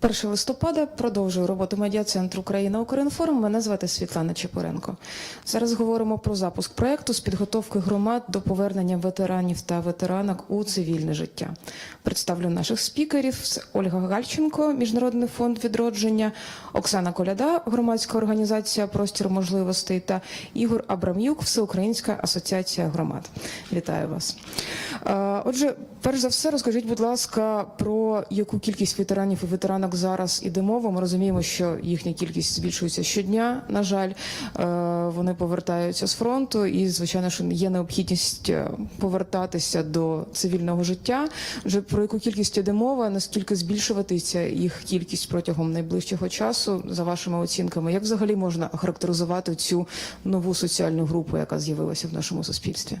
1 листопада продовжую роботу медіа-центру Україна Укрінформ. Мене звати Світлана Чепуренко. Зараз говоримо про запуск проекту з підготовки громад до повернення ветеранів та ветеранок у цивільне життя. Представлю наших спікерів: Ольга Гальченко, Міжнародний фонд відродження, Оксана Коляда, громадська організація Простір можливостей та Ігор Абрам'юк, Всеукраїнська асоціація громад. Вітаю вас. Отже, перш за все, розкажіть, будь ласка, про яку кількість ветеранів і ветеранок зараз іде мова. Ми розуміємо, що їхня кількість збільшується щодня. На жаль, вони повертаються з фронту, і звичайно, що є необхідність е, повертатися до цивільного життя. Вже про яку кількість іде мова, наскільки збільшуватися їх кількість протягом найближчого часу, за вашими оцінками, як взагалі можна характеризувати цю нову соціальну групу, яка з'явилася в нашому суспільстві?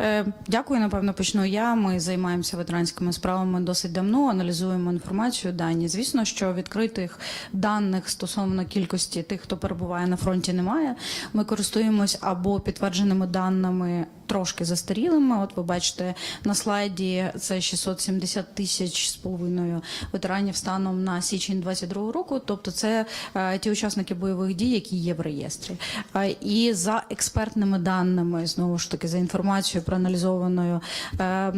Е, Дякую, напевно, почну я. Ми займаємося ветеранськими справами досить давно, аналізуємо інформацію, дані. Звісно, що відкритих даних стосовно кількості тих, хто перебуває на фронті, немає. Ми користуємось або підтвердженими даними. Трошки застарілими. От ви бачите на слайді це 670 тисяч з половиною ветеранів станом на січень 22 року. Тобто, це е, ті учасники бойових дій, які є в реєстрі. Е, і за експертними даними, знову ж таки, за інформацією проаналізованою е,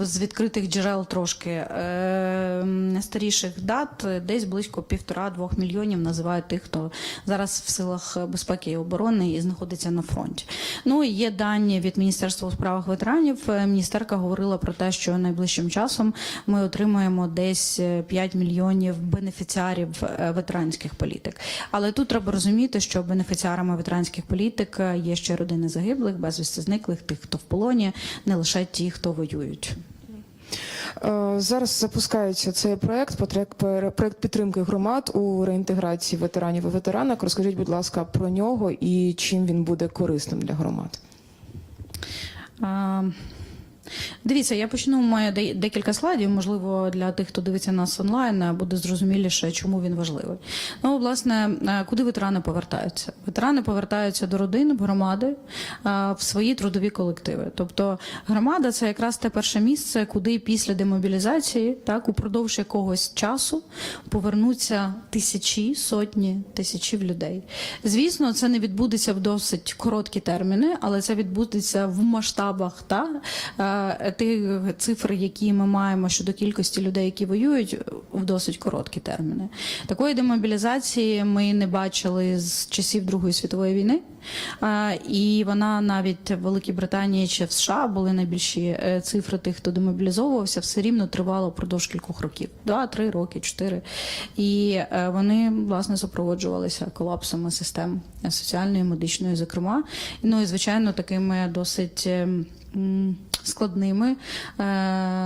з відкритих джерел трошки е, старіших дат, е, десь близько півтора-двох мільйонів називають тих, хто зараз в силах безпеки і оборони і знаходиться на фронті. Ну і є дані від Міністерства у справах ветеранів. Е, Міністерка говорила про те, що найближчим часом ми отримаємо десь е, 5 мільйонів бенефіціарів е, ветеранських політик. Але тут треба розуміти, що бенефіціарами ветеранських політик е, є ще родини загиблих, безвісти зниклих, тих, хто в полоні, не лише ті, хто воюють. Е, Зараз запускається цей проект, проект підтримки громад у реінтеграції ветеранів і ветеранок. Розкажіть, будь ласка, про нього і чим він буде корисним для громад. А, Дивіться, я почну маю де- декілька слайдів. Можливо, для тих, хто дивиться нас онлайн, е, буде зрозуміліше, чому він важливий. Ну, власне, е, куди ветерани повертаються? Ветерани повертаються до родин, громади, е, в свої трудові колективи. Тобто, громада це якраз те перше місце, куди після демобілізації, так упродовж якогось часу повернуться тисячі, сотні тисячів людей. Звісно, це не відбудеться в досить короткі терміни, але це відбудеться в масштабах та тих цифр, які ми маємо щодо кількості людей, які воюють, в досить короткі терміни. Такої демобілізації ми не бачили з часів Другої світової війни. Е, І вона навіть в Великій Британії чи в США були найбільші е, цифри тих, хто демобілізовувався, все рівно тривало впродовж кількох років: два-три роки, чотири. І е, вони власне супроводжувалися колапсами систем е, соціальної, медичної, зокрема. Ну і звичайно, такими досить. Складними е,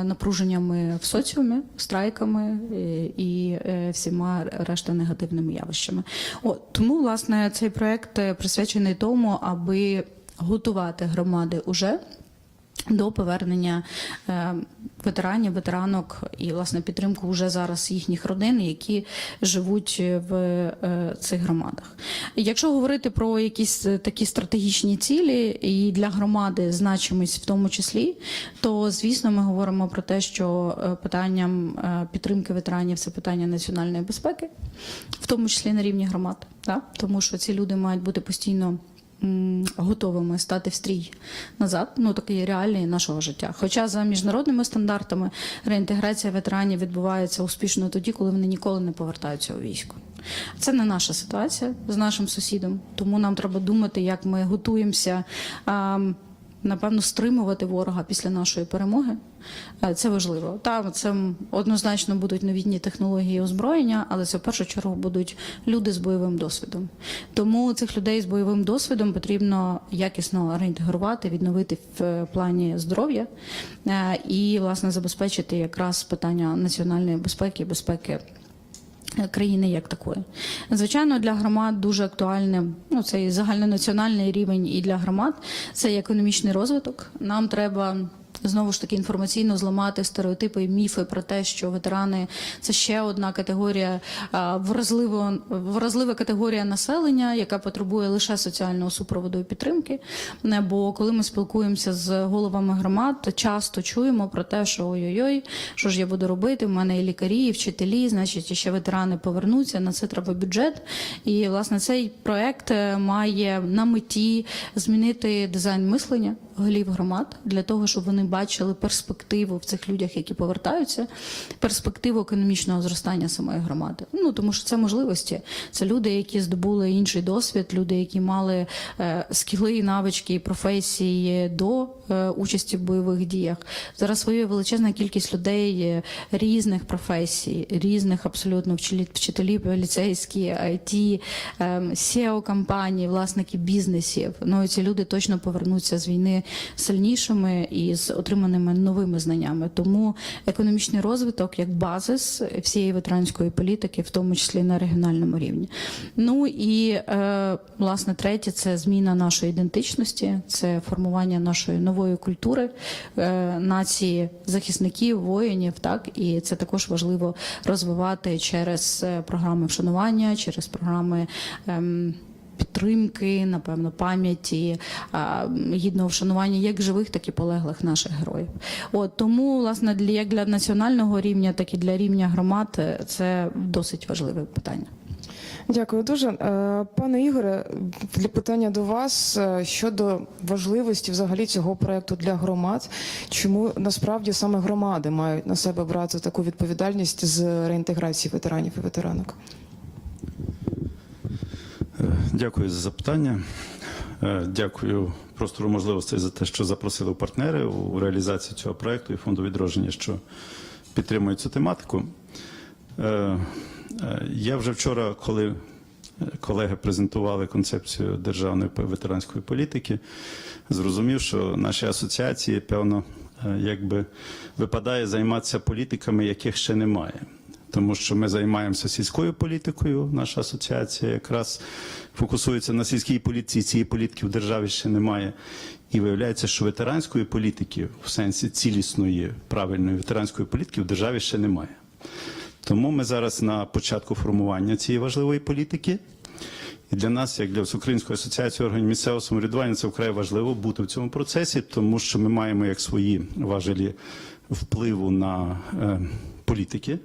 напруженнями в соціумі, страйками е, і е, всіма решта негативними явищами. От, тому, власне, цей проект присвячений тому, аби готувати громади уже до повернення е, ветеранів, ветеранок і власне підтримку вже зараз їхніх родин, які живуть в е, цих громадах. Якщо говорити про якісь е, такі стратегічні цілі і для громади значимість в тому числі, то звісно ми говоримо про те, що питанням підтримки ветеранів це питання національної безпеки, в тому числі на рівні громад, да? тому що ці люди мають бути постійно готовими стати в стрій назад. Ну такі реалії нашого життя. Хоча за міжнародними стандартами реінтеграція ветеранів відбувається успішно тоді, коли вони ніколи не повертаються у військо. Це не наша ситуація з нашим сусідом, тому нам треба думати, як ми готуємося. Напевно, стримувати ворога після нашої перемоги це важливо. Та це однозначно будуть новітні технології озброєння, але це в першу чергу будуть люди з бойовим досвідом. Тому цих людей з бойовим досвідом потрібно якісно реінтегрувати, відновити в е, плані здоров'я е, і власне забезпечити якраз питання національної безпеки, безпеки країни як такої. Звичайно, для громад дуже актуальним ну, цей загальнонаціональний рівень і для громад це економічний розвиток. Нам треба знову ж таки інформаційно зламати стереотипи і міфи про те, що ветерани це ще одна категорія вразливо, вразлива категорія населення, яка потребує лише соціального супроводу і підтримки. Бо коли ми спілкуємося з головами громад, часто чуємо про те, що ой-ой-ой, що ж я буду робити? У мене і лікарі, і вчителі, значить, і ще ветерани повернуться. На це треба бюджет. І власне цей проект е, має на меті змінити дизайн мислення голів громад для того, щоб вони бачили перспективу в цих людях, які повертаються, перспективу економічного зростання самої громади. Ну тому що це можливості. Це люди, які здобули інший досвід, люди, які мали е, скіли, навички професії до е, участі в бойових діях. Зараз воює величезна кількість людей е, різних професій, різних абсолютно вчителі, поліцейські, IT, SEO компанії, власники бізнесів. Ну і ці люди точно повернуться з війни сильнішими і з отриманими новими знаннями. Тому економічний розвиток як базис всієї ветеранської політики, в тому числі на регіональному рівні. Ну і е, власне третє це зміна нашої ідентичності, це формування нашої нової культури е, нації захисників, воїнів. Так і це також важливо розвивати через е, програми вшанування, через програми. ем, Підтримки, напевно, пам'яті, гідного вшанування як живих, так і полеглих наших героїв. От тому, власне, для як для національного рівня, так і для рівня громад е, це досить важливе питання. Дякую дуже. Е, Пане Ігоре, для питання до вас е, щодо важливості взагалі цього проекту для громад. Чому насправді саме громади мають на себе брати таку відповідальність з реінтеграції ветеранів і ветеранок? Дякую за запитання. Е, Дякую простору можливостей за те, що запросили партнери у реалізації цього проекту і фонду відродження, що підтримують цю тематику. Е, е, Я вже вчора, коли колеги презентували концепцію державної ветеранської політики, зрозумів, що наші асоціації, певно, якби випадає займатися політиками, яких ще немає тому що ми займаємося сільською політикою. Наша асоціація якраз фокусується на сільській політиці. Цієї політики в державі ще немає. І виявляється, що ветеранської політики в сенсі цілісної правильної ветеранської політики в державі ще немає. Тому ми зараз на початку формування цієї важливої політики. І для нас, як для Всеукраїнської асоціації органів місцевого самоврядування, це вкрай важливо бути в цьому процесі, тому що ми маємо як свої важелі впливу на е, політики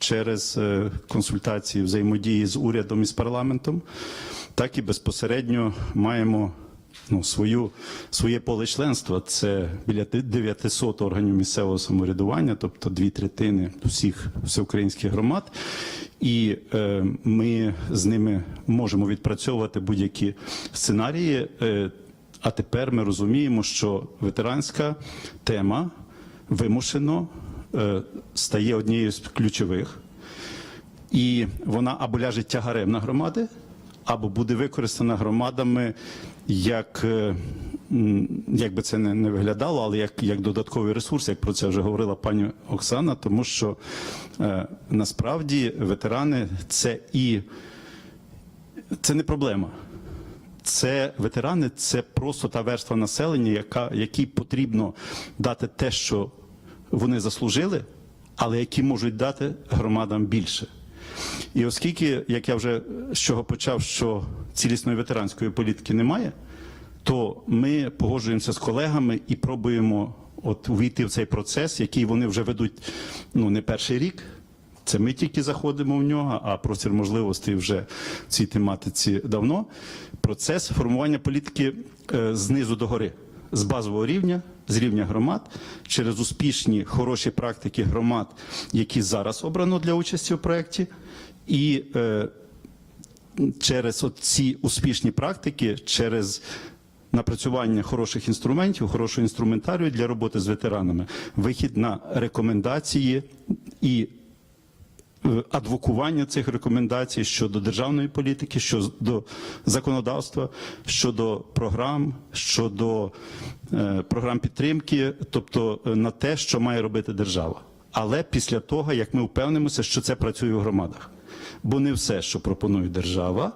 через е, консультації взаємодії з урядом і з парламентом, так і безпосередньо маємо ну, свою, своє поле членства. Це біля 900 органів місцевого самоврядування, тобто дві третини всіх всеукраїнських громад. І е, ми з ними можемо відпрацьовувати будь-які сценарії. Е, а тепер ми розуміємо, що ветеранська тема вимушено стає однією з ключових, і вона або ляже тягарем на громади, або буде використана громадами як. е, Як би це не, не виглядало, але як, як додатковий ресурс, як про це вже говорила пані Оксана, тому що е, насправді ветерани це і це не проблема. Це ветерани, це просто та верства населення, яка, якій потрібно дати те, що вони заслужили, але які можуть дати громадам більше. І оскільки, як я вже з чого почав, що цілісної ветеранської політики немає, то ми погоджуємося з колегами і пробуємо от увійти в цей процес, який вони вже ведуть ну, не перший рік. Це ми тільки заходимо в нього, а простір можливостей вже в цій тематиці давно. Процес формування політики е, знизу до гори, з базового рівня, з рівня громад, через успішні хороші практики громад, які зараз обрано для участі в проєкті, і е, через ці успішні практики, через напрацювання хороших інструментів, хорошого інструментарію для роботи з ветеранами, вихід на рекомендації і адвокування цих рекомендацій щодо державної політики, щодо законодавства, щодо програм, щодо е, програм підтримки, тобто е, на те, що має робити держава. Але після того, як ми впевнимося, що це працює в громадах. Бо не все, що пропонує держава,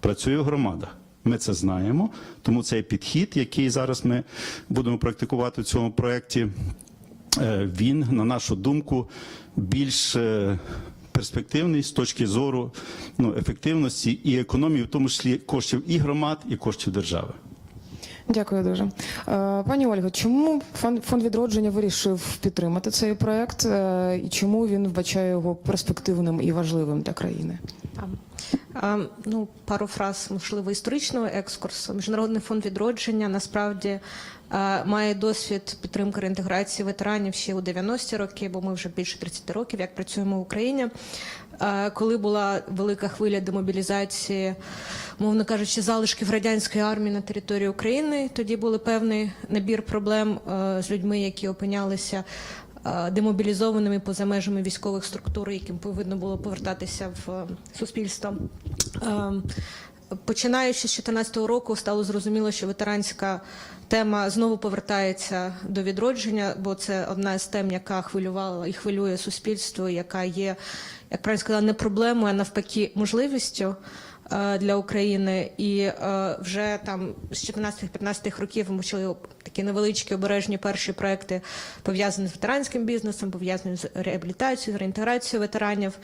працює в громадах. Ми це знаємо. Тому цей підхід, який зараз ми будемо практикувати в цьому проєкті, е, він, на нашу думку, більш е, перспективний з точки зору ну, ефективності і економії, в тому числі коштів і громад, і коштів держави. Дякую дуже. Е, Пані Ольго, чому фонд, відродження вирішив підтримати цей проект е, і чому він вбачає його перспективним і важливим для країни? Ну, пару фраз, можливо, історичного екскурсу. Міжнародний фонд відродження насправді е, має досвід підтримки реінтеграції ветеранів ще у 90-ті роки, бо ми вже більше 30 років як працюємо в Україні. Е, Коли була велика хвиля демобілізації, мовно кажучи, залишків радянської армії на території України, тоді був певний набір проблем е, з людьми, які опинялися демобілізованими поза межами військових структур, яким повинно було повертатися в е, суспільство. Е, Починаючи з 2014 року, стало зрозуміло, що ветеранська тема знову повертається до відродження, бо це одна з тем, яка хвилювала і хвилює суспільство, яка є, як правильно сказала, не проблемою, а навпаки, можливістю е, для України. І е, вже там з 14-15 років ми почали такі невеличкі обережні перші проекти пов'язані з ветеранським бізнесом, пов'язані з реабілітацією, з реінтеграцією ветеранів.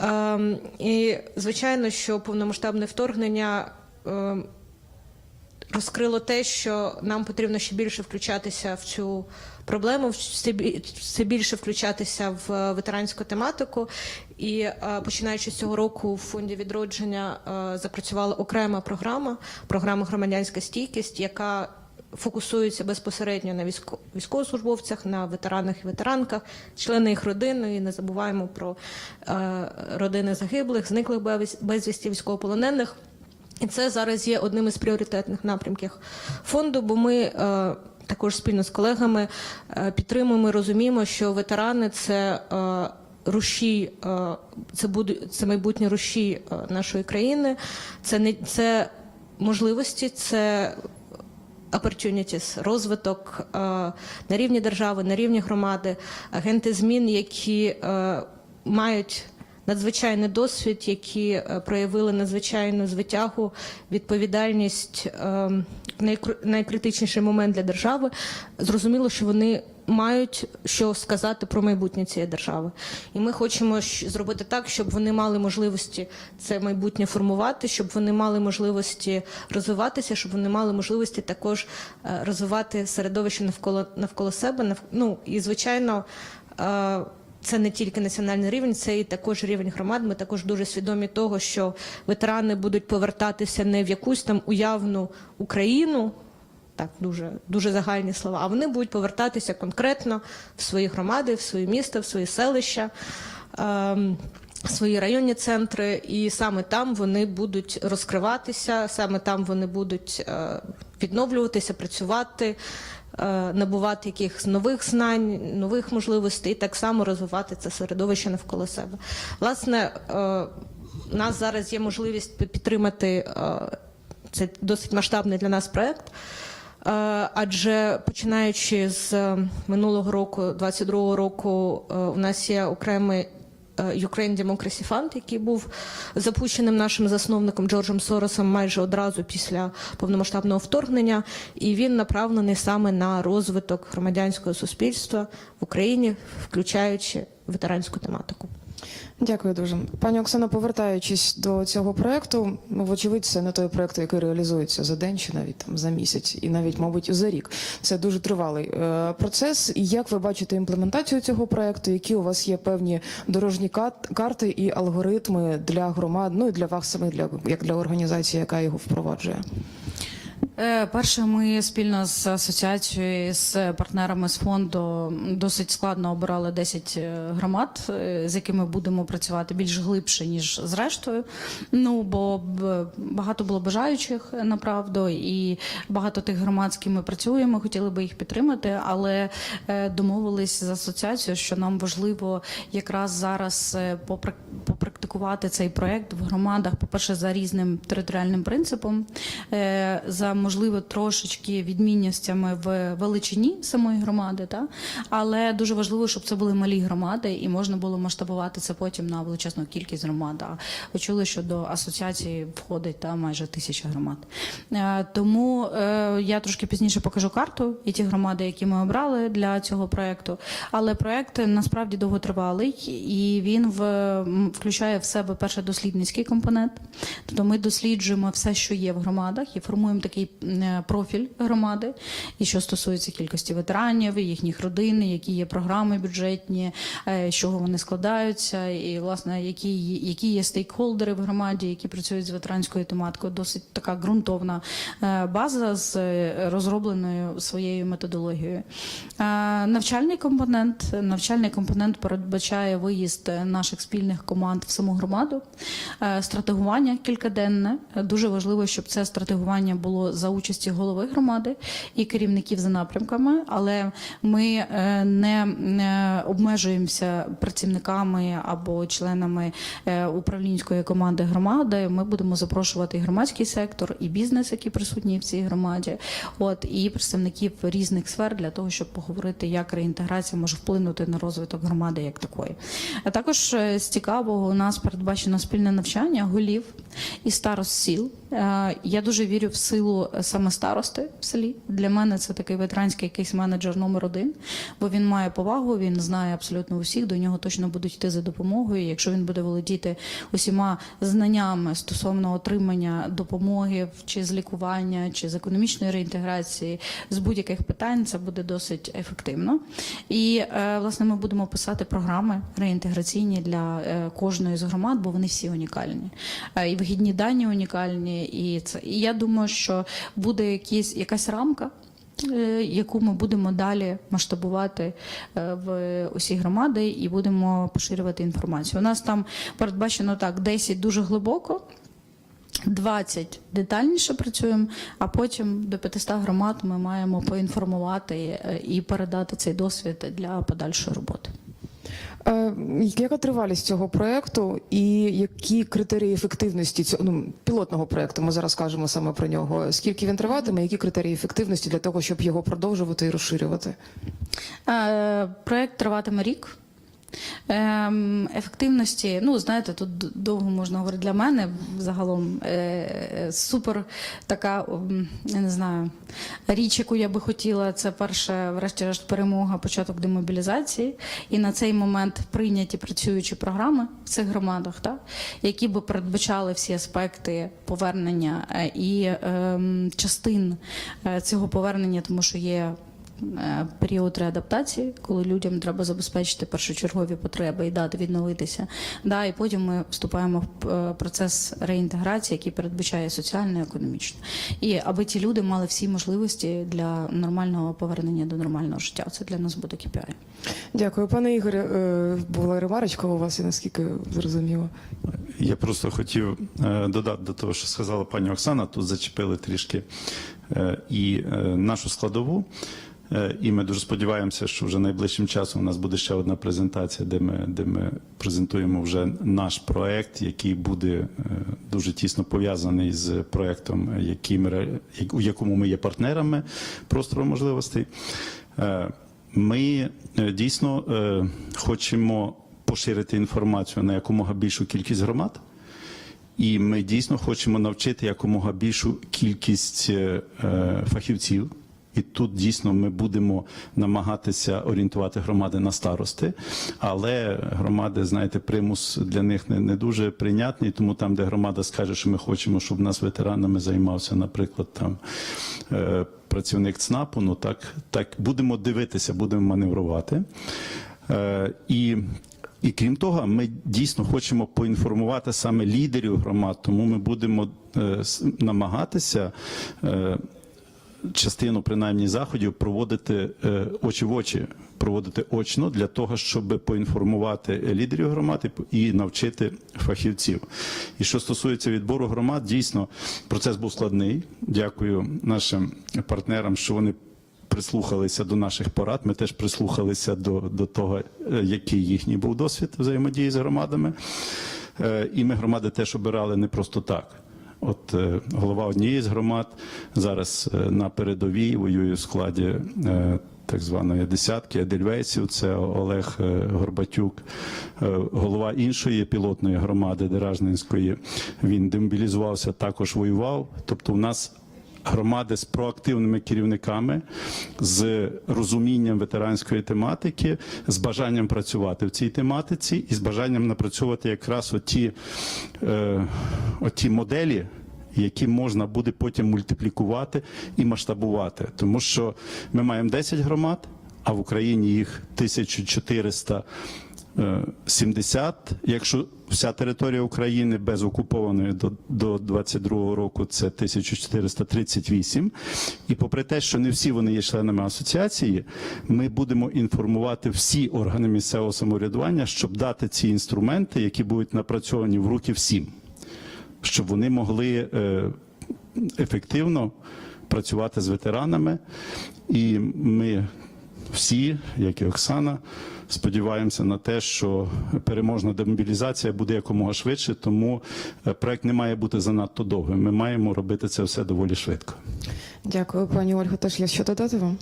Ем, і звичайно, що повномасштабне вторгнення ем, розкрило те, що нам потрібно ще більше включатися в цю проблему, все бі- більше включатися в е, ветеранську тематику. І е, починаючи з цього року в фонді відродження е, запрацювала окрема програма, програма громадянська стійкість, яка фокусується безпосередньо на військо- військовослужбовцях, на ветеранах і ветеранках, члени їх родин. І не забуваємо про родини загиблих, зниклих без- безвісті військовополонених. І це зараз є одним із пріоритетних напрямків фонду, бо ми е, також спільно з колегами е, підтримуємо і розуміємо, що ветерани це. Е, Рушій, е, це буде це майбутнє рушій е, нашої країни. Це не це можливості, це opportunities, розвиток на рівні держави, на рівні громади, агенти змін, які мають надзвичайний досвід, які е, проявили надзвичайну звитягу, відповідальність е, в найкритичніший момент для держави. Зрозуміло, що вони мають що сказати про майбутнє цієї держави, і ми хочемо зробити так, щоб вони мали можливості це майбутнє формувати, щоб вони мали можливості розвиватися, щоб вони мали можливості також е, розвивати середовище навколо навколо себе. нав- Ну і звичайно. Це не тільки національний рівень, це і також рівень громад. Ми також дуже свідомі того, що ветерани будуть повертатися не в якусь там уявну Україну, так дуже дуже загальні слова, а вони будуть повертатися конкретно в свої громади, в свої міста, в свої селища. ем, Свої районні центри, і саме там вони будуть розкриватися, саме там вони будуть е, відновлюватися, працювати, набувати якихось нових знань, нових можливостей, і так само розвивати це середовище навколо себе. Власне, е, у нас зараз є можливість підтримати е, це досить масштабний для нас проект. Е, Адже починаючи з е, минулого року, 22-го року, е, у нас є окремий е, Ukraine Democracy Fund, який був запущеним нашим засновником Джорджем Соросом майже одразу після повномасштабного вторгнення, і він направлений саме на розвиток громадянського суспільства в Україні, включаючи ветеранську тематику. Дякую дуже. Пані Оксано, повертаючись до цього проекту, вочевидь, це не той проект, який реалізується за день чи навіть там за місяць, і навіть, мабуть, за рік. Це дуже тривалий е, процес. Як ви бачите імплементацію цього проекту? Які у вас є певні дорожні карти і алгоритми для громад, ну і для вас самих, для як для організації, яка його впроваджує? Е, Перше, ми спільно з асоціацією з партнерами з фонду досить складно обирали 10 е, громад, е, з якими будемо працювати більш глибше ніж з рештою. Ну бо багато було бажаючих направду, і багато тих громад, з ким ми працюємо, хотіли би їх підтримати, але домовились з асоціацією, що нам важливо якраз зараз попрак- попрактикувати цей проект в громадах, по-перше, за різним територіальним принципом, за можливо трошечки відмінностями в величині самої громади, та? але дуже важливо, щоб це були малі громади, і можна було масштабувати це потім на величезну кількість громад. А ви чули, що до асоціації входить та майже тисяча громад. Е, Тому е, я трошки пізніше покажу карту і ті громади, які ми обрали для цього проекту. Але проект насправді довготривалий і він в, включає в себе перше дослідницький компонент. Тобто ми досліджуємо все, що є в громадах, і формуємо такий профіль громади, і що стосується кількості ветеранів, їхніх родин, які є програми бюджетні, е, з чого вони складаються, і власне які, які є стейкхолдери в громаді, які працюють з ветеранською тематикою. Досить така ґрунтовна е, база з е, розробленою своєю методологією. Е, Навчальний компонент. Навчальний компонент передбачає виїзд е, наших спільних команд в саму громаду, Е, стратегування кількаденне. Е, Дуже важливо, щоб це стратегування було за участі голови громади і керівників за напрямками, але ми е, не, обмежуємося працівниками або членами е, управлінської команди громади. Ми будемо запрошувати і громадський сектор, і бізнес, який присутній в цій громаді, от і представників різних сфер для того, щоб поговорити, як реінтеграція може вплинути на розвиток громади як такої. А також е, з цікавого у нас передбачено спільне навчання голів і старост сіл. Е, Я дуже вірю в силу е, саме старости в селі. Для мене це такий ветеранський якийсь менеджер номер один, бо він має повагу, він знає абсолютно усіх, до нього точно будуть йти за допомогою. Якщо він буде володіти усіма знаннями стосовно отримання допомоги чи з лікування, чи з економічної реінтеграції, з будь-яких питань, це буде досить ефективно. І е, власне ми будемо писати програми реінтеграційні для кожної з громад, бо вони всі унікальні. І вихідні дані унікальні. І це і я думаю, що буде якісь якась рамка. е, Яку ми будемо далі масштабувати е, в усі громади і будемо поширювати інформацію. У нас там передбачено так 10 дуже глибоко, 20 детальніше працюємо, а потім до 500 громад ми маємо поінформувати е, і передати цей досвід для подальшої роботи. Е, Яка тривалість цього проекту і які критерії ефективності цього ну, пілотного проекту? Ми зараз кажемо саме про нього. Скільки він триватиме? Які критерії ефективності для того, щоб його продовжувати і розширювати? Е, Проект триватиме рік. Ем, Ефективності, ну знаєте, тут довго можна говорити для мене. Загалом е, е, супер така, я не знаю, річ, яку я би хотіла, це перше, врешті-решт, перемога, початок демобілізації. І на цей момент прийняті працюючі програми в цих громадах, так, які би передбачали всі аспекти повернення е, і ем, частин цього повернення, тому що є період реадаптації, коли людям треба забезпечити першочергові потреби і дати відновитися. Да, і потім ми вступаємо в е, процес реінтеграції, який передбачає соціально і економічно. І аби ті люди мали всі можливості для нормального повернення до нормального життя. Це для нас буде KPI. Дякую, пане Ігоре. е, Була ремарочка у вас, я наскільки зрозуміла. Я просто хотів е, додати до того, що сказала пані Оксана. Тут зачепили трішки е, і е, нашу складову. Е, І ми дуже сподіваємося, що вже найближчим часом у нас буде ще одна презентація, де ми, де ми презентуємо вже наш проект, який буде е, дуже тісно пов'язаний з проектом, який ми, у якому ми є партнерами простору можливостей. Е, Ми дійсно хочемо поширити інформацію на якомога більшу кількість громад. І ми дійсно хочемо навчити якомога більшу кількість е, фахівців. І тут дійсно ми будемо намагатися орієнтувати громади на старости, але громади, знаєте, примус для них не, не дуже прийнятний. Тому там, де громада скаже, що ми хочемо, щоб нас ветеранами займався, наприклад, там е, працівник ЦНАПу, ну так, так будемо дивитися, будемо маневрувати. Е, і і крім того, ми дійсно хочемо поінформувати саме лідерів громад, тому ми будемо е, намагатися. Е, Частину принаймні заходів проводити е, очі в очі, проводити очно для того, щоб поінформувати лідерів громад і навчити фахівців. І що стосується відбору громад, дійсно процес був складний. Дякую нашим партнерам, що вони прислухалися до наших порад. Ми теж прислухалися до, до того, е, який їхній був досвід взаємодії з громадами. Е, І ми громади теж обирали не просто так. От е, голова однієї з громад зараз е, на передовій воює в складі е, так званої десятки Едельвейсів, це Олег Горбатюк, голова іншої пілотної громади Деражненської. Він демобілізувався, також воював. Тобто, у нас громади з проактивними керівниками, з розумінням ветеранської тематики, з бажанням працювати в цій тематиці і з бажанням напрацьовувати якраз оті, е, оті моделі. Які можна буде потім мультиплікувати і масштабувати, тому що ми маємо 10 громад, а в Україні їх 1470. Якщо вся територія України без окупованої до, до 22 року це 1438. І попри те, що не всі вони є членами асоціації, ми будемо інформувати всі органи місцевого самоврядування, щоб дати ці інструменти, які будуть напрацьовані в руки всім, щоб вони могли е, ефективно працювати з ветеранами. І ми всі, як і Оксана, сподіваємося на те, що переможна демобілізація буде якомога швидше, тому е, проект не має бути занадто довгим. Ми маємо робити це все доволі швидко. Дякую, пані Ольга. Теж є що додати вам?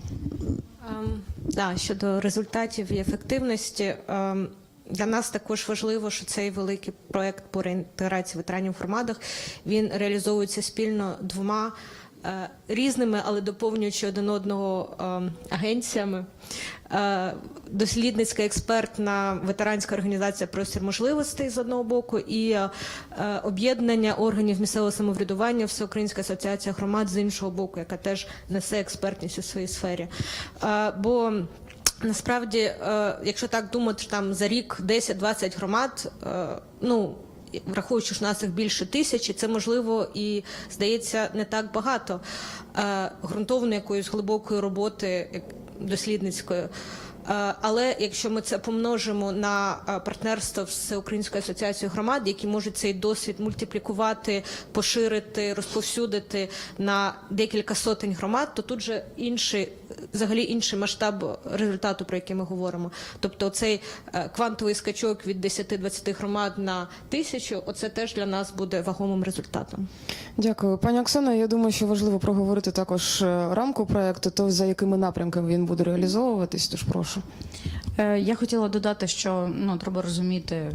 Ем, Да, щодо результатів і ефективності. ем, Для нас також важливо, що цей великий проект по реінтеграції ветеранів в громадах він реалізовується спільно двома різними, але доповнюючи один одного ем, агенціями. Е, Дослідницька експертна ветеранська організація Простір можливостей з одного боку і е, е, об'єднання органів місцевого самоврядування Всеукраїнська асоціація громад з іншого боку, яка теж несе експертність у своїй сфері. Е, Бо Насправді, е, якщо так думати, там за рік 10-20 громад, е, ну враховуючи, що нас їх більше тисячі, це можливо і здається не так багато Грунтовної якоїсь глибокої роботи дослідницької. Е, Але якщо ми це помножимо на е, партнерство з Українською асоціацією громад, які можуть цей досвід мультиплікувати, поширити, розповсюдити на декілька сотень громад, то тут же інший, взагалі інший масштаб результату, про який ми говоримо. Тобто, цей квантовий скачок від 10-20 громад на тисячу, оце теж для нас буде вагомим результатом. Дякую, пані Оксана. Я думаю, що важливо проговорити також е, рамку проекту, то за якими напрямками він буде реалізовуватись. Тож прошу. Е, Я хотіла додати, що ну треба розуміти,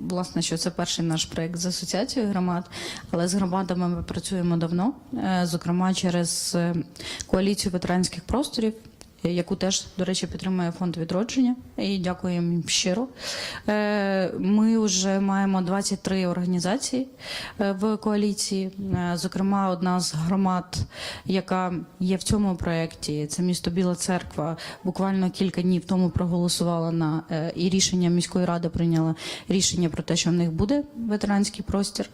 власне, що це перший наш проект з асоціацією громад, але з громадами ми працюємо давно, е, зокрема через е, коаліцію ветеранських просторів. Е, Яку теж, до речі, підтримує фонд відродження, і дякуємо їм щиро. Е, Ми вже маємо 23 організації е, в коаліції. Зокрема, одна з громад, яка є в цьому проєкті, це місто Біла Церква. Буквально кілька днів тому проголосувала на і рішення міської ради прийняла рішення про те, що в них буде ветеранський простір.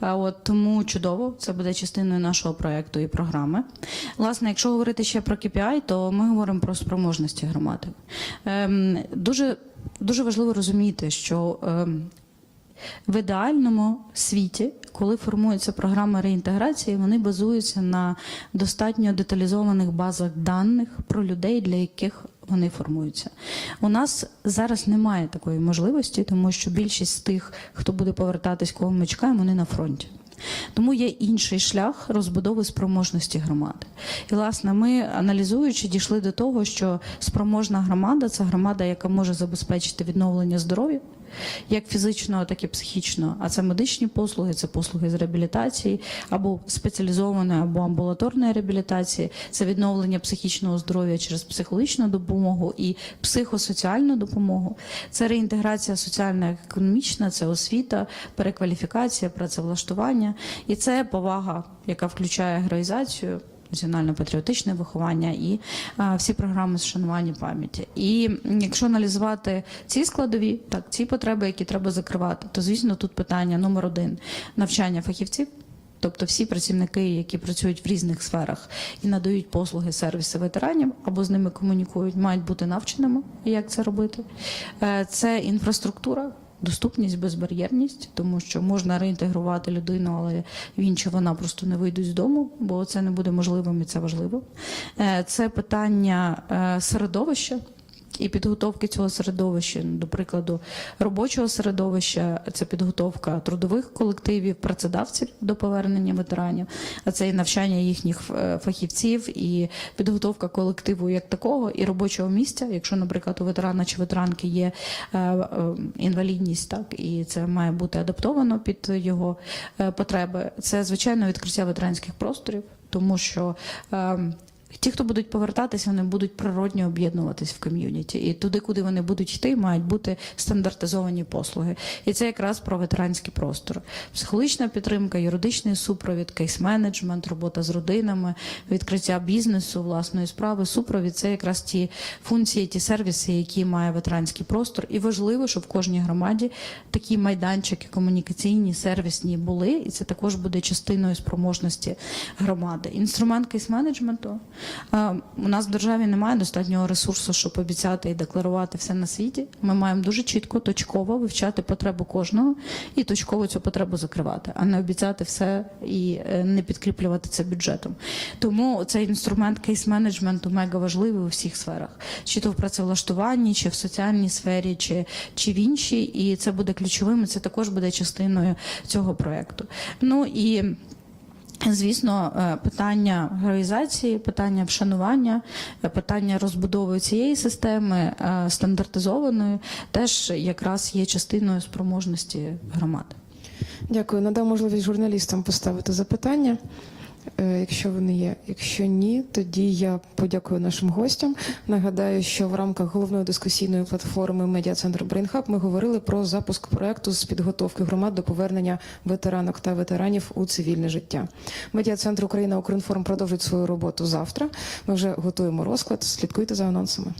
От тому чудово, це буде частиною нашого проєкту і програми. Власне, якщо говорити ще про KPI, то ми говоримо про спроможності громади. Ем, Дуже дуже важливо розуміти, що ем, в ідеальному світі, коли формуються програми реінтеграції, вони базуються на достатньо деталізованих базах даних про людей, для яких вони формуються. У нас зараз немає такої можливості, тому що більшість з тих, хто буде повертатись, кого ми чекаємо, вони на фронті. Тому є інший шлях розбудови спроможності громади. І, власне, ми аналізуючи, дійшли до того, що спроможна громада це громада, яка може забезпечити відновлення здоров'я, як фізичного, так і психічного. А це медичні послуги, це послуги з реабілітації або спеціалізованої, або амбулаторної реабілітації, це відновлення психічного здоров'я через психологічну допомогу і психосоціальну допомогу. Це реінтеграція соціально-економічна, це освіта, перекваліфікація, працевлаштування і це повага, яка включає героїзацію національно-патріотичне виховання і всі програми з шанування пам'яті. І якщо аналізувати ці складові, так ці потреби, які треба закривати, то звісно тут питання номер один навчання фахівців. Тобто всі працівники, які працюють в різних сферах і надають послуги сервіси ветеранів або з ними комунікують, мають бути навченими, як це робити. Е, Це інфраструктура, доступність, безбар'єрність, тому що можна реінтегрувати людину, але він чи вона просто не вийдуть з дому, бо це не буде можливим і це важливо. Е, Це питання е, середовища. І підготовки цього середовища, до прикладу, робочого середовища, це підготовка трудових колективів, працедавців до повернення ветеранів, а це і навчання їхніх е, фахівців, і підготовка колективу як такого, і робочого місця. Якщо, наприклад, у ветерана чи ветеранки є е, е, інвалідність, так і це має бути адаптовано під його потреби. Це звичайно відкриття ветеранських просторів, тому що. Ті, хто будуть повертатися, вони будуть природньо об'єднуватись в ком'юніті. І туди, куди вони будуть йти, мають бути стандартизовані послуги. І це якраз про ветеранський простор. Психологічна підтримка, юридичний супровід, кейс-менеджмент, робота з родинами, відкриття бізнесу, власної справи, супровід це якраз ті функції, ті сервіси, які має ветеранський простор. І важливо, щоб в кожній громаді такі майданчики комунікаційні, сервісні були, і це також буде частиною спроможності громади. Інструмент кейс-менеджменту. Е, У нас в державі немає достатнього ресурсу, щоб обіцяти і декларувати все на світі. Ми маємо дуже чітко, точково вивчати потребу кожного і точково цю потребу закривати, а не обіцяти все і е, не підкріплювати це бюджетом. Тому цей інструмент кейс-менеджменту мега важливий у всіх сферах, чи то в працевлаштуванні, чи в соціальній сфері, чи, чи в іншій. І це буде ключовим. і Це також буде частиною цього проекту. Ну і Звісно, е, питання героїзації, питання вшанування, е, питання розбудови цієї системи е, стандартизованої теж якраз є частиною спроможності громад. Дякую. Надам можливість журналістам поставити запитання, якщо вони є. Якщо ні, тоді я подякую нашим гостям. Нагадаю, що в рамках головної дискусійної платформи Медіа-центр Брейнхаб ми говорили про запуск проекту з підготовки громад до повернення ветеранок та ветеранів у цивільне життя. Медіа-центр Україна Укрінформ продовжить свою роботу завтра. Ми вже готуємо розклад. Слідкуйте за анонсами.